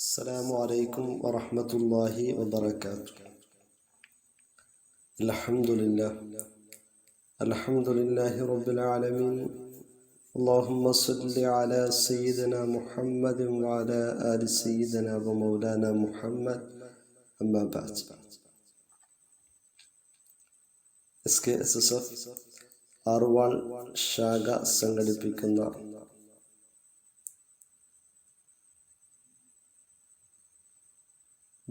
السلام عليكم ورحمة الله وبركاته الحمد لله الحمد لله رب العالمين اللهم صل على سيدنا محمد وعلى آل سيدنا ومولانا محمد أما بعد S K S S F Aruval ശാഖ സംഘടിപ്പിക്കുന്ന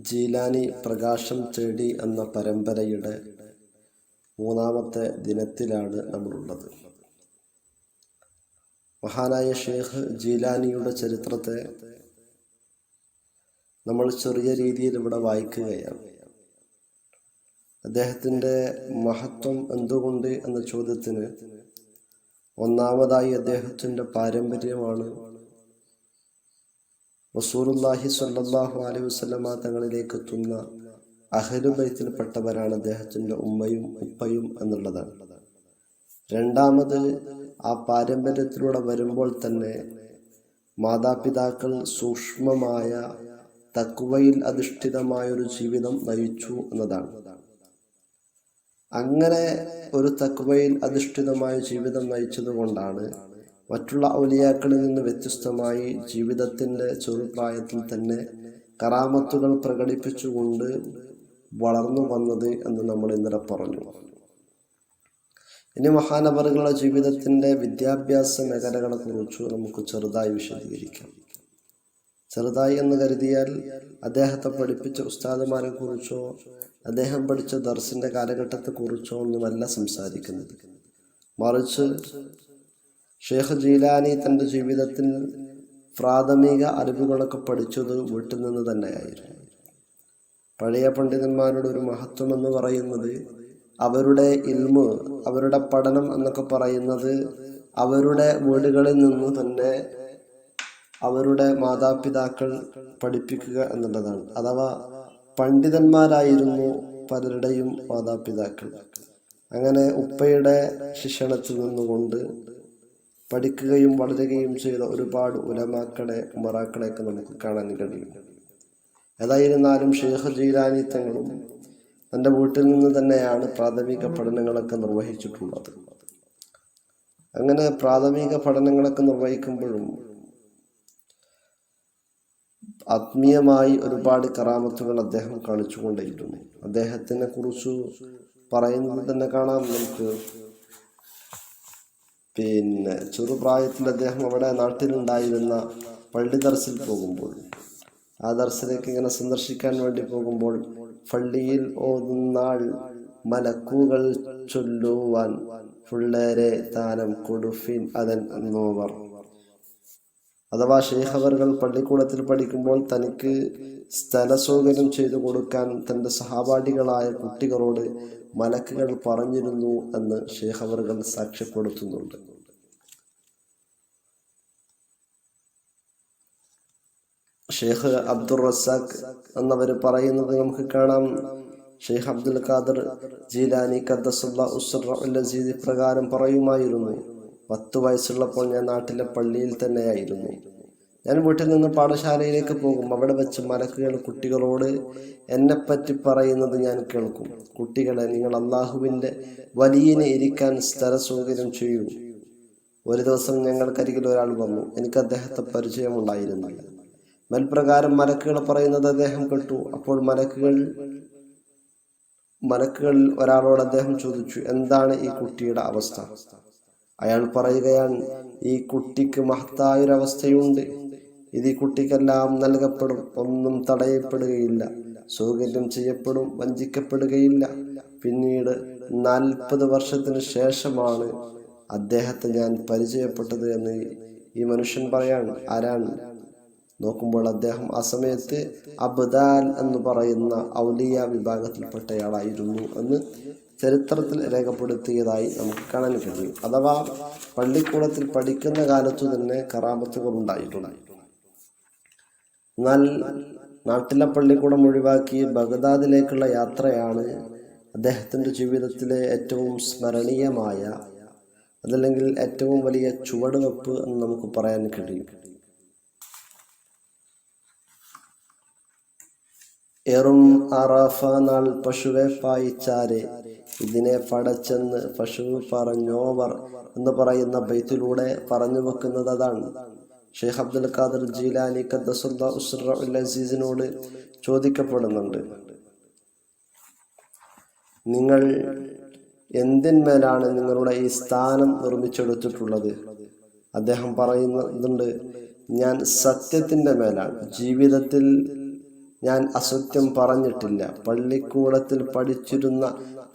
ജീലാനി പ്രകാശം തേടി എന്ന പരമ്പരയുടെ മൂന്നാമത്തെ ദിനത്തിലാണ് നമ്മളുള്ളത്. മഹാനായ ഷേഖ് ജീലാനിയുടെ ചരിത്രത്തെ നമ്മൾ ചെറിയ രീതിയിൽ ഇവിടെ വായിക്കുകയാണ്. അദ്ദേഹത്തിന്റെ മഹത്വം എന്തുകൊണ്ട് എന്ന ചോദ്യത്തിന് ഒന്നാമതായി അദ്ദേഹത്തിന്റെ പാരമ്പര്യമാണ് റസൂറുല്ലാഹി സ്വല്ലല്ലാഹു അലൈഹി വസ്ലമ തങ്ങളിലേക്ക് എത്തുന്ന അഹലുബൈത്തിൽപ്പെട്ടവരാണ് അദ്ദേഹത്തിന്റെ ഉമ്മയും ഉപ്പയും എന്നുള്ളതാണ്. രണ്ടാമത് ആ പാരമ്പര്യത്തിലൂടെ വരുമ്പോൾ തന്നെ മാതാപിതാക്കൾ സൂക്ഷ്മമായ തക്കുവയിൽ അധിഷ്ഠിതമായ ഒരു ജീവിതം നയിച്ചു എന്നതാണ്. അങ്ങനെ ഒരു തക്കുവയിൽ അധിഷ്ഠിതമായ ജീവിതം നയിച്ചതുകൊണ്ടാണ് മറ്റുള്ള ഔലിയാക്കളിൽ നിന്ന് വ്യത്യസ്തമായി ജീവിതത്തിന്റെ ചെറുപ്രായത്തിൽ തന്നെ കറാമത്തുകൾ പ്രകടിപ്പിച്ചുകൊണ്ട് വളർന്നു വന്നത് എന്ന് നമ്മൾ ഇന്നലെ പറഞ്ഞു. ഇനി മഹാനവറുകളുടെ ജീവിതത്തിന്റെ വിദ്യാഭ്യാസ മേഖലകളെ കുറിച്ച് നമുക്ക് ചെറുതായി വിശദീകരിക്കാം. ചെറുതായി എന്ന് കരുതിയാൽ അദ്ദേഹത്തെ പഠിപ്പിച്ച ഉസ്താദുമാരെ കുറിച്ചോ അദ്ദേഹം പഠിച്ച ദർസിന്റെ കാലഘട്ടത്തെക്കുറിച്ചോ ഒന്നുമല്ല സംസാരിക്കുന്നത്. മറിച്ച് ഷേഖ് ജീലാനി തന്റെ ജീവിതത്തിൽ പ്രാഥമിക അറിവുകളൊക്കെ പഠിച്ചത് വീട്ടിൽ നിന്ന് തന്നെയായിരുന്നു. പഴയ പണ്ഡിതന്മാരുടെ ഒരു മഹത്വം എന്ന് പറയുന്നത് അവരുടെ ഇൽമ് അവരുടെ പഠനം എന്നൊക്കെ പറയുന്നത് അവരുടെ വീടുകളിൽ നിന്ന് തന്നെ അവരുടെ മാതാപിതാക്കൾ പഠിപ്പിക്കുക എന്നുള്ളതാണ്. അഥവാ പണ്ഡിതന്മാരായിരുന്നു പലരുടെയും മാതാപിതാക്കൾ. അങ്ങനെ ഉപ്പയുടെ ശിക്ഷണത്തിൽ നിന്നുകൊണ്ട് പഠിക്കുകയും വളരുകയും ചെയ്ത ഒരുപാട് ഉലമാക്കളെ ഉമറാക്കളെയൊക്കെ നമുക്ക് കാണാൻ കഴിയും. ഏതായിരുന്നാലും ഷെയ്ഖ് ജീലാനി തങ്ങളും തന്റെ വീട്ടിൽ നിന്ന് തന്നെയാണ് പ്രാഥമിക പഠനങ്ങളൊക്കെ നിർവഹിച്ചിട്ടുള്ളത്. അങ്ങനെ പ്രാഥമിക പഠനങ്ങളൊക്കെ നിർവഹിക്കുമ്പോഴും ആത്മീയമായി ഒരുപാട് കറാമത്തുകൾ അദ്ദേഹം കാണിച്ചുകൊണ്ടേയിരുന്നു. അദ്ദേഹത്തിനെ കുറിച്ച് പറയുന്നത് തന്നെ കാണാം നമുക്ക്. പിന്നെ ചെറുപ്രായത്തിൽ അദ്ദേഹം അവിടെ നാട്ടിലുണ്ടായിരുന്ന പള്ളി ദർസിൽ പോകുമ്പോൾ ആ ദർസിലേക്ക് ഇങ്ങനെ സന്ദർശിക്കാൻ വേണ്ടി പോകുമ്പോൾ പള്ളിയിൽ ഓതുന്നാൾ മലക്കുകൾ ചൊല്ലുവാൻ പിള്ളേരെ താനം കൊടുഫിൻ അതൻ എന്നോവർ അഥവാ ഷെയ്ഖവറുകൾ പള്ളിക്കൂടത്തിൽ പഠിക്കുമ്പോൾ തനിക്ക് സ്ഥല സൗകര്യം ചെയ്തു കൊടുക്കാൻ തന്റെ സഹപാഠികളായ കുട്ടികളോട് മലക്കുകൾ പറഞ്ഞിരുന്നു എന്ന് ഷെയ്ഖവറുകൾ സാക്ഷ്യപ്പെടുത്തുന്നുണ്ട്. ഷെയ്ഖ് അബ്ദുൾ റസാഖ് എന്നവർ പറയുന്നത് നമുക്ക് കാണാം. ഷെയ്ഖ് അബ്ദുൽ ഖാദർ ജീലാനി ഖദ്ദസുല്ല ഉസ്ര പ്രകാരം പറയുമായിരുന്നു പത്ത് വയസ്സുള്ളപ്പോൾ ഞാൻ നാട്ടിലെ പള്ളിയിൽ തന്നെയായിരുന്നു. ഞാൻ വീട്ടിൽ നിന്ന് പാഠശാലയിലേക്ക് പോകും അവിടെ വെച്ച് മലക്കുകൾ കുട്ടികളോട് എന്നെപ്പറ്റി പറയുന്നത് ഞാൻ കേൾക്കും. കുട്ടികളെ നിങ്ങൾ അള്ളാഹുവിന്റെ വലിയനെ ഇരിക്കാൻ സ്ഥല സൗകര്യം ചെയ്യൂ. ഒരു ദിവസം ഞങ്ങൾക്കരികിൽ ഒരാൾ വന്നു. എനിക്ക് അദ്ദേഹത്തെ പരിചയമുണ്ടായിരുന്നില്ല മൽപ്രകാരം മലക്കുകൾ പറയുന്നത് അദ്ദേഹം കേട്ടു. അപ്പോൾ മലക്കുകൾ മലക്കുകളിൽ ഒരാളോട് അദ്ദേഹം ചോദിച്ചു എന്താണ് ഈ കുട്ടിയുടെ അവസ്ഥ? അയാൾ പറയുകയാണ് ഈ കുട്ടിക്ക് മഹത്തായൊരവസ്ഥയുണ്ട്. ഇത് ഈ കുട്ടിക്കെല്ലാം നൽകപ്പെടും ഒന്നും തടയപ്പെടുകയില്ല. സൗകര്യം ചെയ്യപ്പെടും വഞ്ചിക്കപ്പെടുകയില്ല. പിന്നീട് നാൽപ്പത് വർഷത്തിന് ശേഷമാണ് അദ്ദേഹത്തെ ഞാൻ പരിചയപ്പെട്ടത് എന്ന് ഈ മനുഷ്യൻ പറയാണ്. ആരാണ്? നോക്കുമ്പോൾ അദ്ദേഹം ആ സമയത്ത് അബ്ദാൽ എന്ന് പറയുന്ന ഔലിയ വിഭാഗത്തിൽപ്പെട്ടയാളായിരുന്നു എന്ന് ചരിത്രത്തിൽ രേഖപ്പെടുത്തിയതായി നമുക്ക് കാണാൻ കഴിയും അഥവാ പള്ളിക്കൂടത്തിൽ പഠിക്കുന്ന കാലത്തു തന്നെ കറാമത്തുകൾ ഉണ്ടായിട്ടുണ്ട്. എന്നാൽ നാട്ടിലെ പള്ളിക്കൂടം ഒഴിവാക്കി ബഗ്ദാദിലേക്കുള്ള യാത്രയാണ് അദ്ദേഹത്തിന്റെ ജീവിതത്തിലെ ഏറ്റവും സ്മരണീയമായ അതല്ലെങ്കിൽ ഏറ്റവും വലിയ ചുവടുവെപ്പ് എന്ന് നമുക്ക് പറയാൻ കഴിയും. എറും അറാഫ നാൾ പശുവെ പായിച്ചാരെ ഇതിനെ പടച്ചെന്ന് പശു പറഞ്ഞോവർ എന്ന് പറയുന്ന ബൈത്തിലൂടെ പറഞ്ഞു വെക്കുന്നത് അതാണ്. ഷെയ്ഖ് അബ്ദുൽ ഖാദർ ജീലാനി അസീസിനോട് ചോദിക്കപ്പെടുന്നുണ്ട് നിങ്ങൾ എന്തിന്മേലാണ് നിങ്ങളുടെ ഈ സ്ഥാനം നിർമ്മിച്ചെടുത്തിട്ടുള്ളത്? അദ്ദേഹം പറയുന്നുണ്ട് ഞാൻ സത്യത്തിന്റെ മേലാണ്. ജീവിതത്തിൽ ഞാൻ അസത്യം പറഞ്ഞിട്ടില്ല. പള്ളിക്കൂടത്തിൽ പഠിച്ചിരുന്ന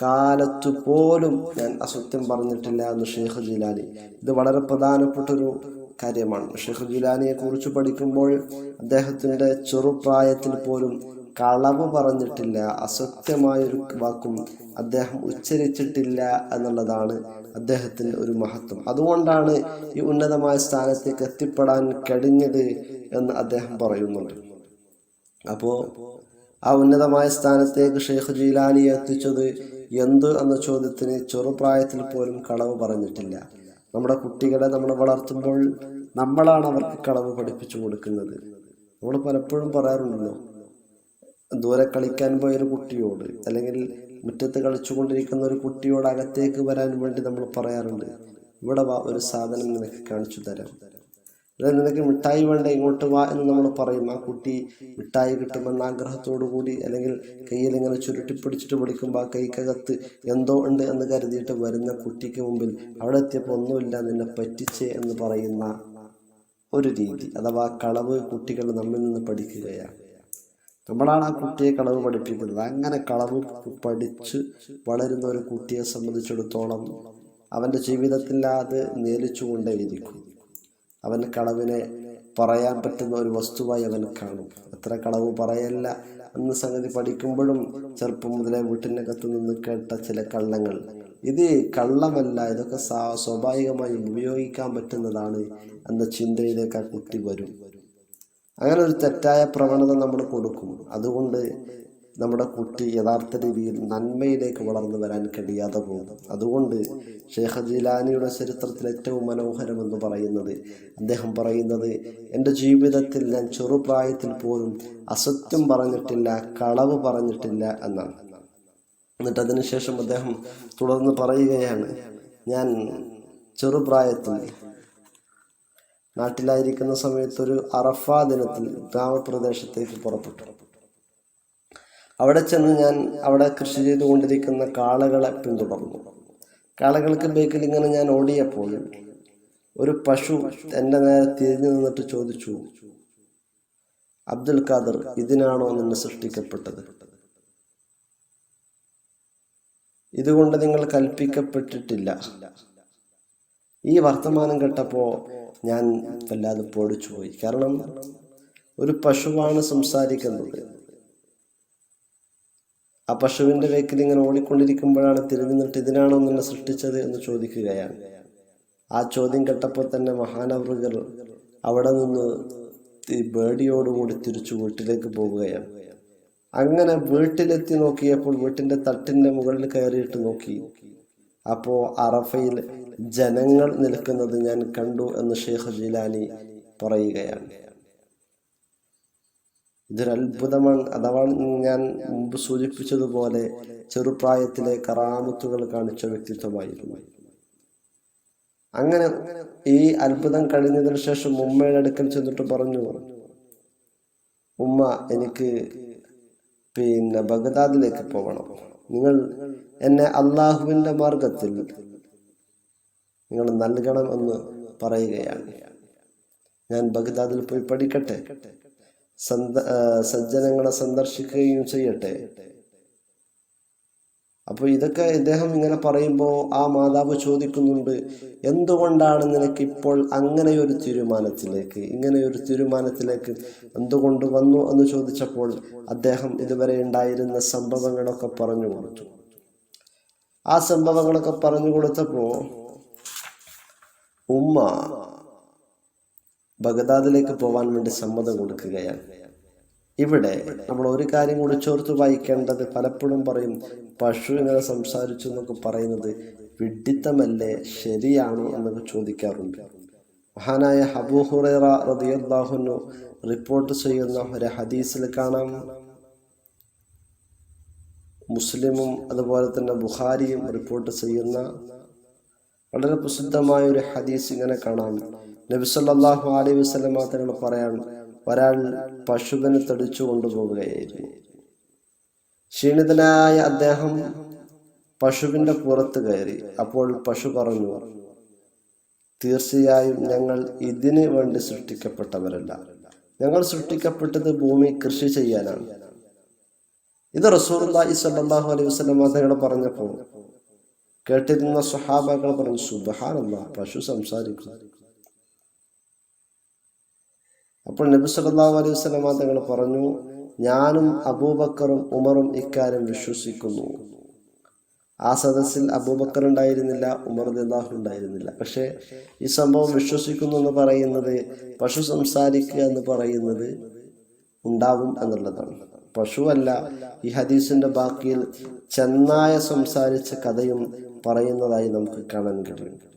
കാലത്തു പോലും ഞാൻ അസത്യം പറഞ്ഞിട്ടില്ല എന്ന് ഷെയ്ഖ് ജിലാനി. ഇത് വളരെ പ്രധാനപ്പെട്ടൊരു കാര്യമാണ്. ഷെയ്ഖ് ജിലാനിയെ കുറിച്ച് പഠിക്കുമ്പോൾ അദ്ദേഹത്തിന്റെ ചെറുപ്രായത്തിൽ പോലും കളവ് പറഞ്ഞിട്ടില്ല. അസത്യമായൊരു വാക്കും അദ്ദേഹം ഉച്ചരിച്ചിട്ടില്ല എന്നുള്ളതാണ് അദ്ദേഹത്തിന്റെ ഒരു മഹത്വം. അതുകൊണ്ടാണ് ഈ ഉന്നതമായ സ്ഥാനത്തേക്ക് എത്തിപ്പെടാൻ കഴിഞ്ഞത് എന്ന് അദ്ദേഹം പറയുന്നുണ്ട് അപ്പോൾ ആ ഉന്നതമായ സ്ഥാനത്തേക്ക് ഷെയ്ഖ് ജീലാനിയെ എത്തിച്ചത് എന്ത് എന്ന ചോദ്യത്തിന് ചെറുപ്രായത്തിൽ പോലും കളവ് പറഞ്ഞിട്ടില്ല. നമ്മുടെ കുട്ടികളെ നമ്മൾ വളർത്തുമ്പോൾ നമ്മളാണ് അവർക്ക് കളവ് പഠിപ്പിച്ചു കൊടുക്കുന്നത്. നമ്മൾ പലപ്പോഴും പറയാറുണ്ടല്ലോ ദൂരെ കളിക്കാൻ പോയൊരു കുട്ടിയോട് അല്ലെങ്കിൽ മുറ്റത്ത് കളിച്ചുകൊണ്ടിരിക്കുന്ന ഒരു കുട്ടിയോട് അകത്തേക്ക് വരാൻ വേണ്ടി നമ്മൾ പറയാറുണ്ട് ഇവിടെ വാ ഒരു സാധനം നിനക്ക് കാണിച്ചു തരാം. അതായത് നിനക്ക് മിഠായി വേണ്ട ഇങ്ങോട്ട് വാ എന്ന് നമ്മൾ പറയും. ആ കുട്ടി മിഠായി കിട്ടുമെന്ന ആഗ്രഹത്തോടു കൂടി അല്ലെങ്കിൽ കയ്യിൽ ഇങ്ങനെ ചുരുട്ടി പിടിച്ചിട്ട് പിടിക്കുമ്പോൾ ആ കൈക്കകത്ത് എന്തോ ഉണ്ട് എന്ന് കരുതിയിട്ട് വരുന്ന കുട്ടിക്ക് മുമ്പിൽ അവിടെ എത്തിയപ്പോൾ ഒന്നുമില്ല നിന്നെ പറ്റിച്ചേ എന്ന് പറയുന്ന ഒരു രീതി അഥവാ കളവ് കുട്ടികൾ നമ്മിൽ നിന്ന് പഠിക്കുകയാണ്. നമ്മളാണ് ആ കുട്ടിയെ കളവ് പഠിപ്പിക്കുന്നത്. അങ്ങനെ കളവ് പഠിച്ച് വളരുന്ന ഒരു കുട്ടിയെ സംബന്ധിച്ചിടത്തോളം അവന്റെ ജീവിതത്തിൽ അത് നേലിച്ചുകൊണ്ടേയിരിക്കും അവൻ കളവിനെ പറയാൻ പറ്റുന്ന ഒരു വസ്തുവായി അവൻ കാണും. അത്ര കളവ് പറയല്ല എന്ന സംഗതി പഠിക്കുമ്പോഴും ചെറുപ്പം മുതലേ വീട്ടിനകത്ത് നിന്ന് കേട്ട ചില കള്ളങ്ങൾ. ഇത് കള്ളമല്ല ഇതൊക്കെ സ്വാഭാവികമായി ഉപയോഗിക്കാൻ പറ്റുന്നതാണ് എന്ന ചിന്തയിലേക്ക് ആ കുട്ടി വരും. അങ്ങനെ ഒരു തെറ്റായ പ്രവണത നമ്മൾ കൊടുക്കും. അതുകൊണ്ട് നമ്മുടെ കുട്ടി യഥാർത്ഥ രീതിയിൽ നന്മയിലേക്ക് വളർന്നു വരാൻ കഴിയാതെ പോകും. അതുകൊണ്ട് ഷേഖ് ജിലാനിയുടെ ചരിത്രത്തിൽ ഏറ്റവും മനോഹരം എന്ന് പറയുന്നത് അദ്ദേഹം പറയുന്നത് എന്റെ ജീവിതത്തിൽ ഞാൻ ചെറുപ്രായത്തിൽ പോലും അസത്യം പറഞ്ഞിട്ടില്ല കളവ് പറഞ്ഞിട്ടില്ല എന്നാണ്. എന്നിട്ട് അതിനുശേഷം അദ്ദേഹം തുടർന്ന് പറയുകയാണ് ഞാൻ ചെറുപ്രായത്തിൽ നാട്ടിലായിരിക്കുന്ന സമയത്ത് ഒരു അറഫ ദിനത്തിൽ ഗ്രാമപ്രദേശത്തേക്ക് പുറപ്പെട്ടു. അവിടെ ചെന്ന് ഞാൻ അവിടെ കൃഷി ചെയ്തുകൊണ്ടിരിക്കുന്ന കാളകളെ പിന്തുടർന്നു. കാളകൾക്ക് ബേക്കിൽ ഇങ്ങനെ ഞാൻ ഓടിയപ്പോൾ ഒരു പശു എന്റെ നേരെ തിരിഞ്ഞു നിന്നിട്ട് ചോദിച്ചു അബ്ദുൽ ഖാദർ ഇതിനാണോ നിന്ന് സൃഷ്ടിക്കപ്പെട്ടത്? ഇതുകൊണ്ട് നിങ്ങൾ കൽപ്പിക്കപ്പെട്ടിട്ടില്ല. ഈ വർത്തമാനം കേട്ടപ്പോൾ ഞാൻ വല്ലാതെ പൊടിച്ചു പോയി കാരണം ഒരു പശുവാണ് സംസാരിക്കുന്നത്. ആ പശുവിന്റെ വേക്കിൽ ഇങ്ങനെ ഓടിക്കൊണ്ടിരിക്കുമ്പോഴാണ് തിരിഞ്ഞു നിന്നിട്ട് ഇതിനാണോ നിന്നെ സൃഷ്ടിച്ചത് എന്ന് ചോദിക്കുകയാണ്. ആ ചോദ്യം കേട്ടപ്പോൾ തന്നെ മഹാനവറുകൾ അവിടെ നിന്ന് ഈ ബേഡിയോടുകൂടി തിരിച്ചു വീട്ടിലേക്ക് പോവുകയാണ്. അങ്ങനെ വീട്ടിലെത്തി നോക്കിയപ്പോൾ വീട്ടിന്റെ തട്ടിന്റെ മുകളിൽ കയറിയിട്ട് നോക്കി. അപ്പോൾ അറഫയിൽ ജനങ്ങൾ നിൽക്കുന്നത് ഞാൻ കണ്ടു എന്ന് ഷെയ്ഖ് ജിലാനി പറയുകയാണ്. ഇതൊരു അത്ഭുതമാണ്. അഥവാ ഞാൻ മുമ്പ് സൂചിപ്പിച്ചതുപോലെ ചെറുപ്രായത്തിലെ കറാമത്തുകൾ കാണിച്ച വ്യക്തിത്വമായിരുന്നു. അങ്ങനെ ഈ അത്ഭുതം കഴിഞ്ഞതിന് ശേഷം ഉമ്മയുടെ അടുക്കൽ ചെന്നിട്ട് പറഞ്ഞു ഉമ്മ എനിക്ക് പിന്നെ ബഗ്ദാദിലേക്ക് പോകണം. നിങ്ങൾ എന്നെ അള്ളാഹുവിന്റെ മാർഗത്തിൽ നിങ്ങൾ നൽകണം എന്ന് പറയുകയാണ്. ഞാൻ ബഗ്ദാദിൽ പോയി പഠിക്കട്ടെ? സജ്ജനങ്ങളെ സന്ദർശിക്കുകയും ചെയ്യട്ടെ. അപ്പോൾ ഇതൊക്കെ ഇദ്ദേഹം ഇങ്ങനെ പറയുമ്പോൾ ആ മാതാവ് ചോദിക്കുന്നുണ്ട് എന്തുകൊണ്ടാണ് നിനക്ക് ഇപ്പോൾ അങ്ങനെ ഒരു തീരുമാനത്തിലേക്ക് ഒരു തീരുമാനത്തിലേക്ക് എന്തുകൊണ്ട് വന്നു? എന്ന് ചോദിച്ചപ്പോൾ അദ്ദേഹം ഇതുവരെ ഉണ്ടായിരുന്ന സംഭവങ്ങളൊക്കെ പറഞ്ഞു കൊടുത്തു. ആ സംഭവങ്ങളൊക്കെ പറഞ്ഞു കൊടുത്തപ്പോൾ ഉമ്മ ബഗദാദിലേക്ക് പോവാൻ വേണ്ടി സമ്മതം കൊടുക്കുകയാണ്. ഇവിടെ നമ്മൾ ഒരു കാര്യം കൂടി ചോർത്ത് വായിക്കേണ്ടത് പലപ്പോഴും പറയും പശു ഇങ്ങനെ സംസാരിച്ചു എന്നൊക്കെ പറയുന്നത് വിഡിത്തമല്ലേ ശരിയാണോ എന്നൊക്കെ ചോദിക്കാറുണ്ട്. മഹാനായ ഹബൂഹുറേറ റതിയല്ലാഹുനു റിപ്പോർട്ട് ചെയ്യുന്ന ഒരു ഹദീസിൽ കാണാം. മുസ്ലിമും അതുപോലെ തന്നെ ബുഹാരിയും റിപ്പോർട്ട് ചെയ്യുന്ന വളരെ പ്രസിദ്ധമായ ഒരു ഹദീസ് ഇങ്ങനെ കാണാം. നബി സല്ലല്ലാഹു അലൈഹി വസല്ലമ തങ്ങൾ പറയാൻ ഒരാൾ പശുവിനെ തടിച്ചു കൊണ്ടുപോവുകയായിരുന്നു. ക്ഷീണിതനായ അദ്ദേഹം പശുവിന്റെ പുറത്ത് കയറി. അപ്പോൾ പശു പറഞ്ഞു തീർച്ചയായും ഞങ്ങൾ ഇതിനു വേണ്ടി സൃഷ്ടിക്കപ്പെട്ടവരല്ല. ഞങ്ങൾ സൃഷ്ടിക്കപ്പെട്ടത് ഭൂമി കൃഷി ചെയ്യാനാണ്. ഇത് റസൂർലാഹി സല്ലാഹു അലൈഹി വസ്ലം തങ്ങൾ പറഞ്ഞപ്പോൾ കേട്ടിരുന്ന സ്വഹാബാക്കൾ പറഞ്ഞു സുബഹാനല്ല പശു സംസാരിക്കും അപ്പോൾ നബി സല്ലാ അലൈഹി സ്വലമ തങ്ങൾ പറഞ്ഞു ഞാനും അബൂബക്കറും ഉമറും ഇക്കാര്യം വിശ്വസിക്കുന്നു. ആ സദസ്സിൽ അബൂബക്കർ ഉണ്ടായിരുന്നില്ല ഉമർ ദാഹു ഉണ്ടായിരുന്നില്ല. പക്ഷേ ഈ സംഭവം വിശ്വസിക്കുന്നു എന്ന് പറയുന്നത് പശു സംസാരിക്കുക എന്ന് പറയുന്നത് ഉണ്ടാവും എന്നുള്ളതാണ്. പശുവല്ല ഈ ഹദീസിന്റെ ബാക്കിയിൽ ചെന്നായ സംസാരിച്ച കഥയും പറയുന്നതായി നമുക്ക് കാണാൻ കഴിയും.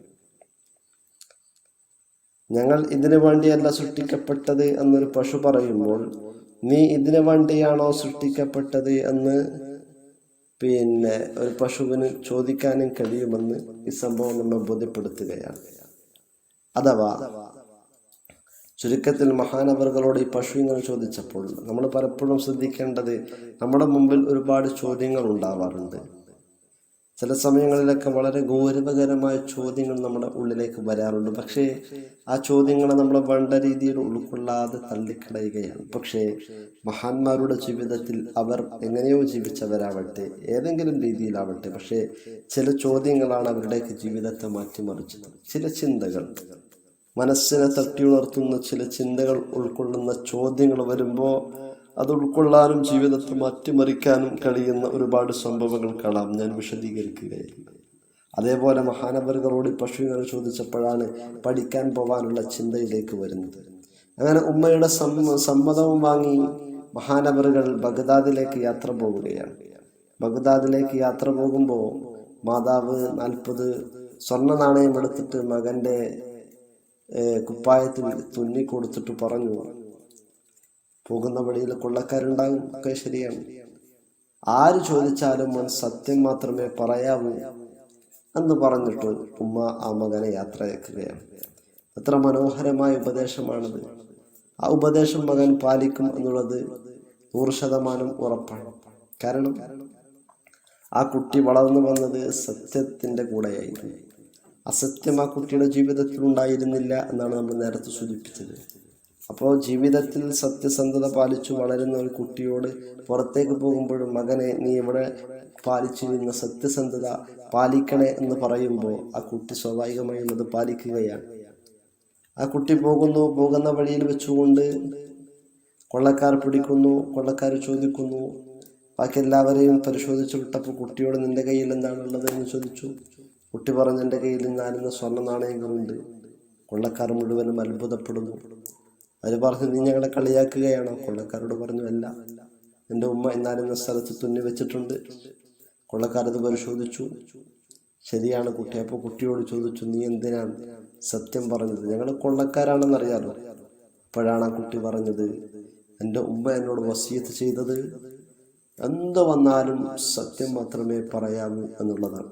ഞങ്ങൾ ഇതിനു വേണ്ടിയല്ല സൃഷ്ടിക്കപ്പെട്ടത് എന്നൊരു പശു പറയുമ്പോൾ നീ ഇതിനു വേണ്ടിയാണോ സൃഷ്ടിക്കപ്പെട്ടത് എന്ന്? പിന്നെ ഒരു പശുവിന് ചോദിക്കാനും കഴിയുമെന്ന് ഈ സംഭവം നമ്മെ ബോധ്യപ്പെടുത്തുകയാണ്. അഥവാ ചുരുക്കത്തിൽ മഹാനവറുകളോട് ഈ പശു ഇങ്ങനെ ചോദിച്ചപ്പോൾ നമ്മൾ പലപ്പോഴും ശ്രദ്ധിക്കേണ്ടത് നമ്മുടെ മുമ്പിൽ ഒരുപാട് ചോദ്യങ്ങൾ ഉണ്ടാവാറുണ്ട്. ചില സമയങ്ങളിലൊക്കെ വളരെ ഗൗരവകരമായ ചോദ്യങ്ങൾ നമ്മുടെ ഉള്ളിലേക്ക് വരാറുണ്ട്. പക്ഷേ ആ ചോദ്യങ്ങളെ നമ്മൾ വേണ്ട രീതിയിൽ ഉൾക്കൊള്ളാതെ തള്ളിക്കളയുകയാണ്. പക്ഷേ മഹാന്മാരുടെ ജീവിതത്തിൽ അവർ എങ്ങനെയോ ജീവിച്ചവരാവട്ടെ ഏതെങ്കിലും രീതിയിലാവട്ടെ പക്ഷേ ചില ചോദ്യങ്ങളാണ് അവരുടെയൊക്കെ ജീവിതത്തെ മാറ്റിമറിച്ചത്. ചില ചിന്തകൾ മനസ്സിനെ തട്ടിയുണർത്തുന്ന ചില ചിന്തകൾ ഉൾക്കൊള്ളുന്ന ചോദ്യങ്ങൾ വരുമ്പോൾ അത് ഉൾക്കൊള്ളാനും ജീവിതത്തെ മാറ്റിമറിക്കാനും കഴിയുന്ന ഒരുപാട് സംഭവങ്ങൾ കാണാം. ഞാൻ വിശദീകരിക്കുകയായിരുന്നു. അതേപോലെ മഹാനവറുകളോട് പശുവിനെ ചോദിച്ചപ്പോഴാണ് പഠിക്കാൻ പോകാനുള്ള ചിന്തയിലേക്ക് വരുന്നത്. അങ്ങനെ ഉമ്മയുടെ സമ്മതവും വാങ്ങി മഹാനവറുകൾ ബഗ്ദാദിലേക്ക് യാത്ര പോവുകയാണ്. ബഗ്ദാദിലേക്ക് യാത്ര പോകുമ്പോൾ മാതാവ് നാൽപ്പത് സ്വർണ നാണയം എടുത്തിട്ട് മകന്റെ കുപ്പായത്തിൽ തുന്നി കൊടുത്തിട്ട് പറഞ്ഞു പോകുന്ന വഴിയിൽ കൊള്ളക്കാരുണ്ടാകും. ഒക്കെ ശരിയാണ്. ആര് ചോദിച്ചാലും അവൻ സത്യം മാത്രമേ പറയാവൂ എന്ന് പറഞ്ഞിട്ട് ഉമ്മ ആ മകനെ യാത്രയാക്കുകയാണ്. എത്ര മനോഹരമായ ഉപദേശമാണത്. ആ ഉപദേശം മകൻ പാലിക്കും എന്നുള്ളത് നൂറ് ശതമാനം ഉറപ്പാണ്. കാരണം ആ കുട്ടി വളർന്നു വന്നത് സത്യത്തിന്റെ കൂടെയായിരുന്നു. അസത്യം ആ കുട്ടിയുടെ ജീവിതത്തിൽ ഉണ്ടായിരുന്നില്ല എന്നാണ് നമ്മൾ നേരത്തെ സൂചിപ്പിച്ചത്. അപ്പോൾ ജീവിതത്തിൽ സത്യസന്ധത പാലിച്ചു വളരുന്ന ഒരു കുട്ടിയോട് പുറത്തേക്ക് പോകുമ്പോഴും മകനെ നീ ഇവിടെ പാലിച്ചിരുന്ന സത്യസന്ധത പാലിക്കണേ എന്ന് പറയുമ്പോൾ ആ കുട്ടി സ്വാഭാവികമായും അത് പാലിക്കുകയാണ്. ആ കുട്ടി പോകുന്നു പോകുന്ന വഴിയിൽ വെച്ചുകൊണ്ട് കൊള്ളക്കാർ പിടിക്കുന്നു കൊള്ളക്കാർ ചോദിക്കുന്നു. ബാക്കി എല്ലാവരെയും പരിശോധിച്ചു വിട്ടപ്പോൾ കുട്ടിയോട് നിന്റെ കയ്യിൽ എന്താണുള്ളത് എന്ന് ചോദിച്ചു. കുട്ടി പറഞ്ഞു എന്റെ കയ്യിൽ നിന്നാലും സ്വർണ നാണയങ്ങളുണ്ട്. കൊള്ളക്കാർ മുഴുവനും അത്ഭുതപ്പെടുന്നു. അവർ പറഞ്ഞു നീ ഞങ്ങളെ കളിയാക്കുകയാണോ. കൊള്ളക്കാരോട് പറഞ്ഞു അല്ല എന്റെ ഉമ്മ ഇന്നാലിന്ന സ്ഥലത്ത് തുന്നി വെച്ചിട്ടുണ്ട്. കൊള്ളക്കാരത് പരിശോധിച്ചു. ശരിയാണ് കുട്ടി അപ്പോൾ കുട്ടിയോട് ചോദിച്ചു നീ എന്തിനാണ് സത്യം പറഞ്ഞത്? ഞങ്ങൾ കൊള്ളക്കാരാണെന്നറിയാലോ അപ്പോഴാണ് ആ കുട്ടി പറഞ്ഞത് എന്റെ ഉമ്മ എന്നോട് വസീത്ത് ചെയ്തത് എന്ത് വന്നാലും സത്യം മാത്രമേ പറയാവൂ എന്നുള്ളതാണ്.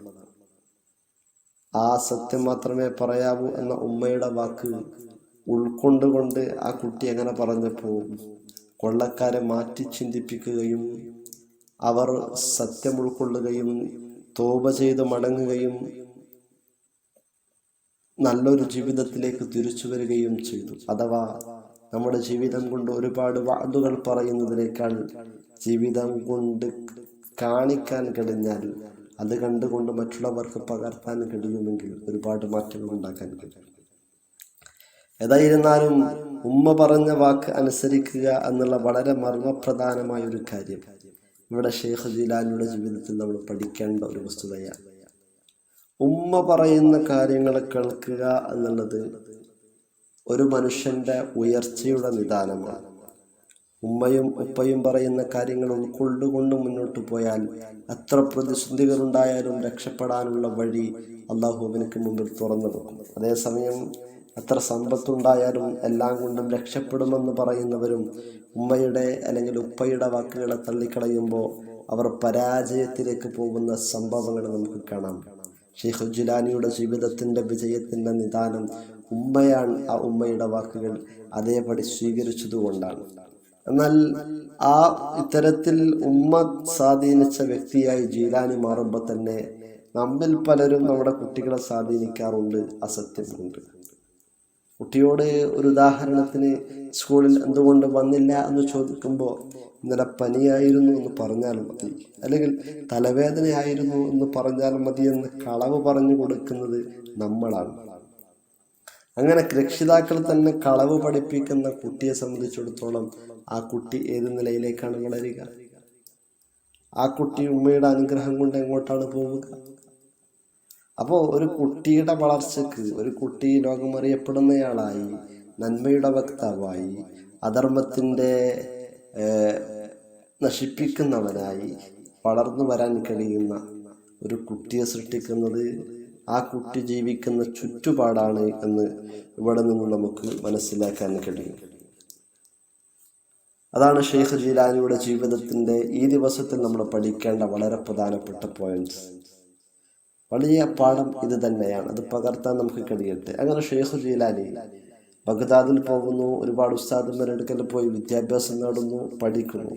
ആ സത്യം മാത്രമേ പറയാവൂ എന്ന ഉമ്മയുടെ വാക്ക് ഉൾക്കൊണ്ടുകൊണ്ട് ആ കുട്ടി എങ്ങനെ പറഞ്ഞപ്പോൾ കൊള്ളക്കാരെ മാറ്റി ചിന്തിപ്പിക്കുകയും അവർ സത്യം ഉൾക്കൊള്ളുകയും തോപ ചെയ്ത് മടങ്ങുകയും നല്ലൊരു ജീവിതത്തിലേക്ക് തിരിച്ചു വരികയും ചെയ്തു. അഥവാ നമ്മുടെ ജീവിതം കൊണ്ട് ഒരുപാട് വാതുകൾ പറയുന്നതിനേക്കാൾ ജീവിതം കൊണ്ട് കാണിക്കാൻ കഴിഞ്ഞാൽ അത് കണ്ടുകൊണ്ട് മറ്റുള്ളവർക്ക് പകർത്താൻ കഴിയുമെങ്കിൽ ഒരുപാട് മാറ്റങ്ങൾ ഉണ്ടാക്കാൻ കഴിയും. ഏതായിരുന്നാലും ഉമ്മ പറഞ്ഞ വാക്ക് അനുസരിക്കുക എന്നുള്ള വളരെ മർമ്മപ്രധാനമായ ഒരു കാര്യം. ഇവിടെ ഷെയ്ഖ് ജിലാലിയുടെ ജീവിതത്തിൽ നമ്മൾ പഠിക്കേണ്ട ഒരു വസ്തുതയാണ്. ഉമ്മ പറയുന്ന കാര്യങ്ങൾ കേൾക്കുക എന്നുള്ളത് ഒരു മനുഷ്യന്റെ ഉയർച്ചയുടെ നിദാനമാണ്. ഉമ്മയും ഉപ്പയും പറയുന്ന കാര്യങ്ങൾ ഉൾക്കൊണ്ടുകൊണ്ട് മുന്നോട്ട് പോയാൽ എത്ര പ്രതിസന്ധികളുണ്ടായാലും രക്ഷപ്പെടാനുള്ള വഴി അള്ളാഹു അവനക്ക് മുമ്പിൽ തുറന്നു കൊടുക്കും. അതേസമയം എത്ര സമ്പത്തുണ്ടായാലും എല്ലാം കൊണ്ടും രക്ഷപ്പെടുമെന്ന് പറയുന്നവരും ഉമ്മയുടെ അല്ലെങ്കിൽ ഉപ്പയുടെ വാക്കുകളെ തള്ളിക്കളയുമ്പോൾ അവർ പരാജയത്തിലേക്ക് പോകുന്ന സംഭവങ്ങൾ നമുക്ക് കാണാം. ഷെയ്ഖ് ജുലാനിയുടെ ജീവിതത്തിന്റെ വിജയത്തിന്റെ നിദാനം ഉമ്മയാണ് ആ ഉമ്മയുടെ വാക്കുകൾ അതേപടി സ്വീകരിച്ചതുകൊണ്ടാണ്. എന്നാൽ ആ ഇത്തരത്തിൽ ഉമ്മ സ്വാധീനിച്ച വ്യക്തിയായി ജീലാനി മാറുമ്പോൾ തന്നെ നമ്മിൽ പലരും നമ്മുടെ കുട്ടികളെ സ്വാധീനിക്കാറുണ്ട് അസത്യമുണ്ട്. കുട്ടിയോട് ഒരു ഉദാഹരണത്തിന് സ്കൂളിൽ എന്തുകൊണ്ട് വന്നില്ല എന്ന് ചോദിക്കുമ്പോൾ ഇന്നലെ പനിയായിരുന്നു എന്ന് പറഞ്ഞാൽ മതി. അല്ലെങ്കിൽ തലവേദനയായിരുന്നു എന്ന് പറഞ്ഞാൽ മതി എന്ന് കളവ് പറഞ്ഞു കൊടുക്കുന്നത് നമ്മളാണ്. അങ്ങനെ രക്ഷിതാക്കൾ തന്നെ കളവ് പഠിപ്പിക്കുന്ന കുട്ടിയെ സംബന്ധിച്ചിടത്തോളം ആ കുട്ടി ഏത് നിലയിലേക്കാണ് വളരുക? ആ കുട്ടി ഉമ്മയുടെ അനുഗ്രഹം കൊണ്ട് എങ്ങോട്ടാണ് പോവുക? അപ്പോൾ ഒരു കുട്ടിയുടെ വളർച്ചയ്ക്ക് ഒരു കുട്ടി ലോകമറിയപ്പെടുന്നയാളായി നന്മയുടെ വക്താവായി അധർമ്മത്തിന്റെ നശിപ്പിക്കുന്നവനായി വളർന്നു വരാൻ കഴിയുന്ന ഒരു കുട്ടിയെ സൃഷ്ടിക്കുന്നത് ആ കുട്ടി ജീവിക്കുന്ന ചുറ്റുപാടാണ് എന്ന് ഇവിടെ നിന്ന് നമുക്ക് മനസ്സിലാക്കാൻ കഴിയും. അതാണ് ഷെയ്ഖ് ജീലാനിയുടെ ജീവിതത്തിന്റെ ഈ ദിവസത്തിൽ നമ്മൾ പഠിക്കേണ്ട വളരെ പ്രധാനപ്പെട്ട പോയിന്റ്സ് വലിയ പാഠം ഇത് തന്നെയാണ്. അത് പകർത്താൻ നമുക്ക് കഴിയട്ടെ. അങ്ങനെ ഷെയ്ഖ് ജീലാനി ബഗ്ദാദിൽ പോകുന്നു. ഒരുപാട് ഉസ്താദന്മാരെടുക്കൽ പോയി വിദ്യാഭ്യാസം നേടുന്നു പഠിക്കുന്നു.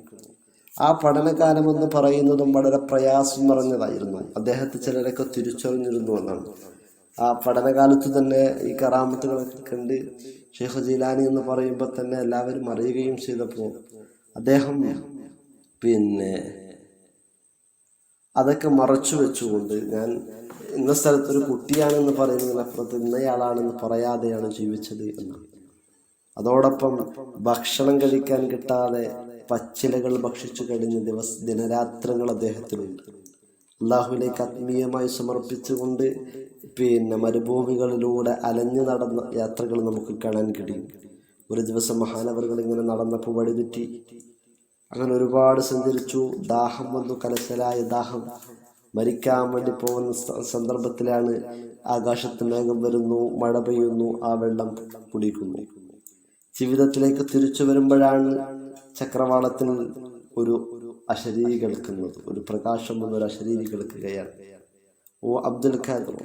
ആ പഠനകാലം എന്ന് പറയുന്നതും വളരെ പ്രയാസം നിറഞ്ഞതായിരുന്നു. അദ്ദേഹത്തെ ചിലരൊക്കെ തിരിച്ചറിഞ്ഞിരുന്നു എന്നാണ്. ആ പഠനകാലത്ത് തന്നെ ഈ കറാമത്തുകളൊക്കെ കണ്ട് ഷെയ്ഖ് ജീലാനി എന്ന് പറയുമ്പോൾ തന്നെ എല്ലാവരും അറിയുകയും ചെയ്തപ്പോൾ അദ്ദേഹം പിന്നെ അതൊക്കെ മറച്ചു വെച്ചുകൊണ്ട് ഞാൻ ഇന്ന സ്ഥലത്തൊരു കുട്ടിയാണെന്ന് പറയുന്നതിനപ്പുറത്ത് ഇന്നയാളാണെന്ന് പറയാതെയാണ് ജീവിച്ചത് എന്നാണ്. അതോടൊപ്പം ഭക്ഷണം കഴിക്കാൻ കിട്ടാതെ പച്ചിലകൾ ഭക്ഷിച്ചു കഴിഞ്ഞ ദിവസ ദിനരാത്രങ്ങൾ അദ്ദേഹത്തിനുണ്ട്. അള്ളാഹുവിലേക്ക് ആത്മീയമായി സമർപ്പിച്ചുകൊണ്ട് പിന്നെ മരുഭൂമികളിലൂടെ അലഞ്ഞു നടന്ന യാത്രകൾ നമുക്ക് കാണാൻ കഴിയും. ഒരു ദിവസം മഹാനവറുകൾ ഇങ്ങനെ നടന്നപ്പോൾ വഴിതെറ്റി അങ്ങനെ ഒരുപാട് സഞ്ചരിച്ചു. ദാഹം വന്നു കലശലായ ദാഹം. മരിക്കാൻ വേണ്ടി പോകുന്ന സന്ദർഭത്തിലാണ് ആകാശത്ത് മേഘം വരുന്നു മഴ പെയ്യുന്നു ആ വെള്ളം കുടിക്കുന്നു ജീവിതത്തിലേക്ക് തിരിച്ചു വരുമ്പോഴാണ് ചക്രവാളത്തിൽ ഒരു അശരീരി കേൾക്കുന്നത് ഒരു പ്രകാശം എന്നൊരു അശരീരി കേൾക്കുകയാണ് ഓ അബ്ദുൽ ഖാദർ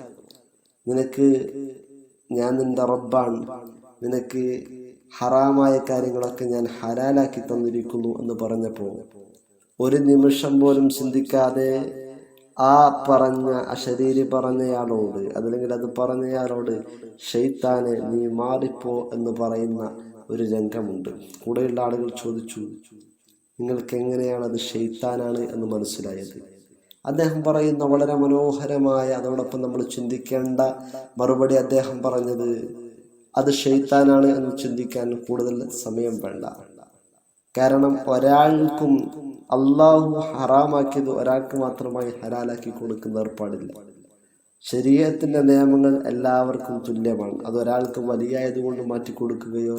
നിനക്ക് ഞാൻ നിന്റെ റബ്ബാണ്. നിനക്ക് ഹറാമായ കാര്യങ്ങളൊക്കെ ഞാൻ ഹലാലാക്കി തന്നിരിക്കുന്നു എന്ന് പറഞ്ഞപ്പോൾ ഒരു നിമിഷം പോലും ചിന്തിക്കാതെ ആ പറഞ്ഞ അശരീരി പറഞ്ഞയാളോട് അതല്ലെങ്കിൽ അത് പറഞ്ഞയാളോട് ഷെയ്ത്താനെ നീ മാറിപ്പോ എന്ന് പറയുന്ന ഒരു രംഗമുണ്ട്. കൂടെയുള്ള ആളുകൾ ചോദിച്ചു നിങ്ങൾക്ക് എങ്ങനെയാണ് അത് ഷെയ്ത്താനാണ് എന്ന് മനസ്സിലായത്. അദ്ദേഹം പറയുന്ന വളരെ മനോഹരമായ അതോടൊപ്പം നമ്മൾ ചിന്തിക്കേണ്ട മറുപടി അദ്ദേഹം പറഞ്ഞത് അത് ഷെയ്ത്താനാണ് എന്ന് ചിന്തിക്കാൻ കൂടുതൽ സമയം വേണ്ട. കാരണം ഒരാൾക്കും അള്ളാഹു ഹറാമാക്കിയത് ഒരാൾക്ക് മാത്രമായി ഹലാലാക്കി കൊടുക്കുന്ന ഏർപ്പാടില്ല ശരീരത്തിന്റെ നിയമങ്ങൾ എല്ലാവർക്കും തുല്യമാണ്. അത് ഒരാൾക്ക് മാറ്റി കൊടുക്കുകയോ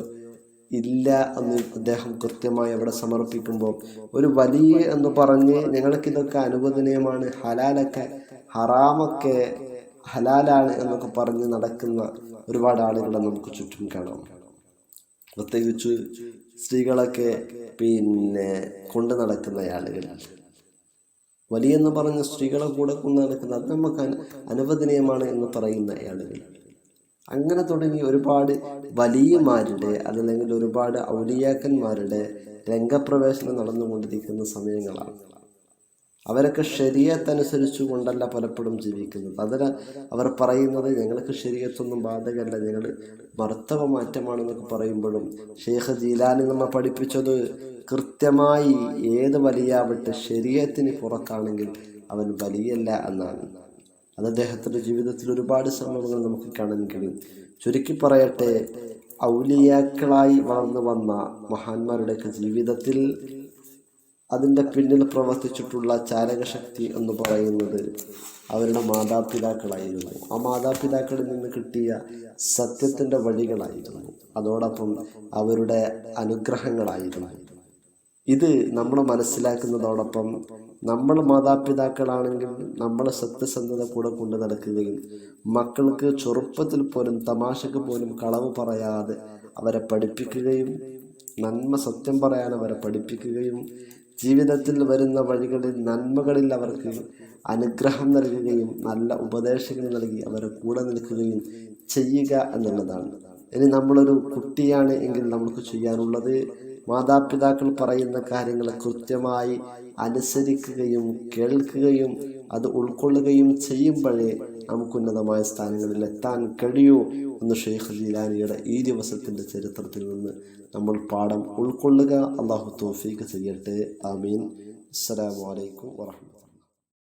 ഇല്ല എന്ന് അദ്ദേഹം കൃത്യമായി അവിടെ സമർപ്പിക്കുമ്പോൾ ഒരു വലിയ എന്ന് പറഞ്ഞ് ഞങ്ങൾക്കിതൊക്കെ അനുവദനീയമാണ് ഹലാലൊക്കെ ഹറാമൊക്കെ ഹലാലാണ് എന്നൊക്കെ പറഞ്ഞ് നടക്കുന്ന ഒരുപാട് ആളുകളെ നമുക്ക് ചുറ്റും കാണാം. പ്രത്യേകിച്ച് സ്ത്രീകളൊക്കെ പിന്നെ കൊണ്ടു നടക്കുന്ന ആളുകൾ. വലിയെന്ന് പറഞ്ഞ സ്ത്രീകളെ കൂടെ കൊണ്ടു നടക്കുന്ന അത് നമുക്ക് അനുവദനീയമാണ് എന്ന് പറയുന്ന ആളുകൾ. അങ്ങനെ തുടങ്ങി ഒരുപാട് വലിയമാരുടെ അതല്ലെങ്കിൽ ഒരുപാട് ഔലിയാക്കന്മാരുടെ രംഗപ്രവേശനം നടന്നുകൊണ്ടിരിക്കുന്ന സമയങ്ങളാണ്. അവരൊക്കെ ശരീരത്തനുസരിച്ചു കൊണ്ടല്ല പലപ്പോഴും ജീവിക്കുന്നത്. അതിന് അവർ പറയുന്നത് ഞങ്ങൾക്ക് ശരീരത്തൊന്നും ബാധകല്ല ഞങ്ങൾ ഭർത്തവ മാറ്റമാണെന്നൊക്കെ പറയുമ്പോഴും ഷെയ്ഖ് ജീലാനി നമ്മെ പഠിപ്പിച്ചത് കൃത്യമായി ഏത് വലിയാവട്ടെ ശരീരത്തിന് പുറത്താണെങ്കിൽ അവൻ വലിയല്ല എന്നാണ്. അത് അദ്ദേഹത്തിന്റെ ജീവിതത്തിൽ ഒരുപാട് സംഭവങ്ങൾ നമുക്ക് കാണാൻ കഴിയും. ചുരുക്കി പറയട്ടെ ഔലിയാക്കളായി വളർന്നു വന്ന മഹാന്മാരുടെയൊക്കെ ജീവിതത്തിൽ അതിന്റെ പിന്നിൽ പ്രവർത്തിച്ചിട്ടുള്ള ചാലകശക്തി എന്ന് പറയുന്നത് അവരുടെ മാതാപിതാക്കളായിരുന്നു. ആ മാതാപിതാക്കളിൽ നിന്ന് കിട്ടിയ സത്യത്തിന്റെ വഴികളായിരുന്നു. അതോടൊപ്പം അവരുടെ അനുഗ്രഹങ്ങളായിരുന്നു. ഇത് നമ്മൾ മനസ്സിലാക്കുന്നതോടൊപ്പം നമ്മൾ മാതാപിതാക്കളാണെങ്കിൽ നമ്മൾ സത്യസന്ധത കൂടെ കൊണ്ടു നടക്കുകയും മക്കൾക്ക് ചെറുപ്പത്തിൽ പോലും തമാശക്ക് പോലും കളവ് പറയാതെ അവരെ പഠിപ്പിക്കുകയും നന്മ സത്യം പറയാൻ അവരെ പഠിപ്പിക്കുകയും ജീവിതത്തിൽ വരുന്ന വഴികളിൽ നന്മകളിൽ അവർക്ക് അനുഗ്രഹം നൽകുകയും നല്ല ഉപദേശങ്ങൾ നൽകി അവരെ കൂടെ നിൽക്കുകയും ചെയ്യുക എന്നുള്ളതാണ്. ഇനി നമ്മളൊരു കുട്ടിയാണ് എങ്കിൽ നമുക്ക് ചെയ്യാനുള്ളത് മാതാപിതാക്കൾ പറയുന്ന കാര്യങ്ങൾ കൃത്യമായി അനുസരിക്കുകയും കേൾക്കുകയും അത് ഉൾക്കൊള്ളുകയും ചെയ്യുമ്പോഴേ നമുക്ക് ഉന്നതമായ സ്ഥാനങ്ങളിൽ എത്താൻ കഴിയൂ എന്ന് ഷെയ്ഖ് ജീലാനിയുടെ ഈ ദിവസത്തിന്റെ ചരിത്രത്തിൽ നിന്ന് നമ്മൾ പാഠം ഉൾക്കൊള്ളുക. അള്ളാഹു തോഫീക്ക് ചെയ്യട്ടെ. ആമീൻ. അസ്സലാമു അലൈക്കും വറഹ്മത്തുള്ളാഹി